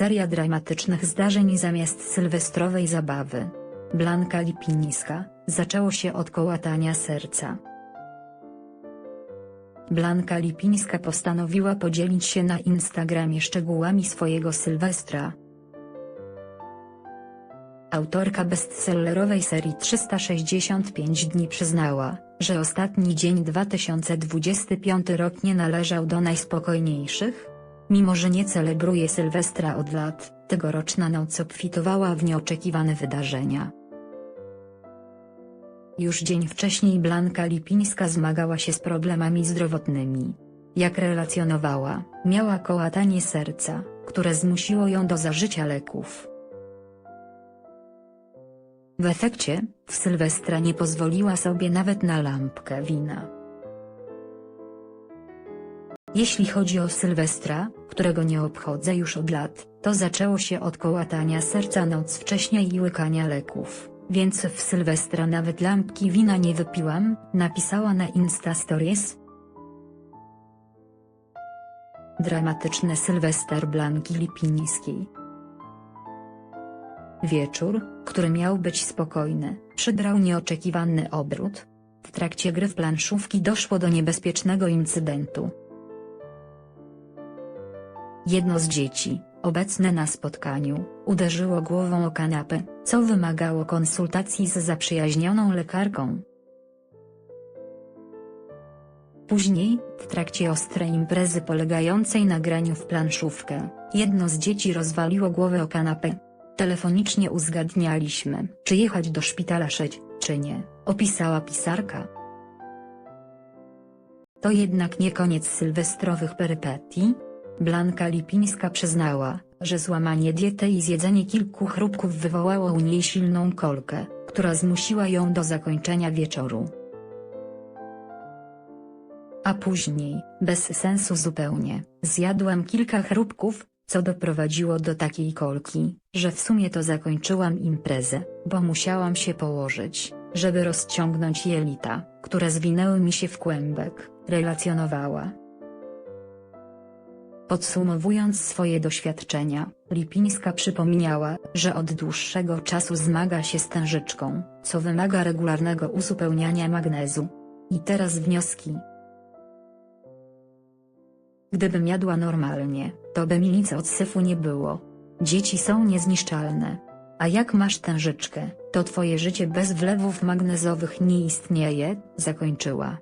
seria dramatycznych zdarzeń zamiast sylwestrowej zabawy. Blanka Lipińska, zaczęło się od kołatania serca. Blanka Lipińska postanowiła podzielić się na Instagramie szczegółami swojego Sylwestra. Autorka bestsellerowej serii 365 dni przyznała, że ostatni dzień 2025 rok nie należał do najspokojniejszych. Mimo że nie celebruje Sylwestra od lat, tegoroczna noc obfitowała w nieoczekiwane wydarzenia. Już dzień wcześniej Blanka Lipińska zmagała się z problemami zdrowotnymi. Jak relacjonowała, miała kołatanie serca, które zmusiło ją do zażycia leków. W efekcie, w Sylwestra nie pozwoliła sobie nawet na lampkę wina. Jeśli chodzi o Sylwestra, którego nie obchodzę już od lat, to zaczęło się od kołatania serca noc wcześniej i łykania leków, więc w Sylwestra nawet lampki wina nie wypiłam, napisała na Insta Stories. Dramatyczny Sylwester Blanki Lipińskiej. Wieczór, który miał być spokojny, przybrał nieoczekiwany obrót. W trakcie gry w planszówki doszło do niebezpiecznego incydentu. Jedno z dzieci, obecne na spotkaniu, uderzyło głową o kanapę, co wymagało konsultacji z zaprzyjaźnioną lekarką. Później, w trakcie ostrej imprezy polegającej na graniu w planszówkę, jedno z dzieci rozwaliło głowę o kanapę. Telefonicznie uzgadnialiśmy, czy jechać do szpitala szyć, czy nie, opisała pisarka. To jednak nie koniec sylwestrowych perypetii. Blanka Lipińska przyznała, że złamanie diety i zjedzenie kilku chrupków wywołało u niej silną kolkę, która zmusiła ją do zakończenia wieczoru. A później, bez sensu zupełnie, zjadłam kilka chrupków, co doprowadziło do takiej kolki, że w sumie to zakończyłam imprezę, bo musiałam się położyć, żeby rozciągnąć jelita, które zwinęły mi się w kłębek, relacjonowała. Podsumowując swoje doświadczenia, Lipińska przypomniała, że od dłuższego czasu zmaga się z tężyczką, co wymaga regularnego uzupełniania magnezu. I teraz wnioski. Gdybym jadła normalnie, to by mi nic od syfu nie było. Dzieci są niezniszczalne. A jak masz tężyczkę, to twoje życie bez wlewów magnezowych nie istnieje, zakończyła.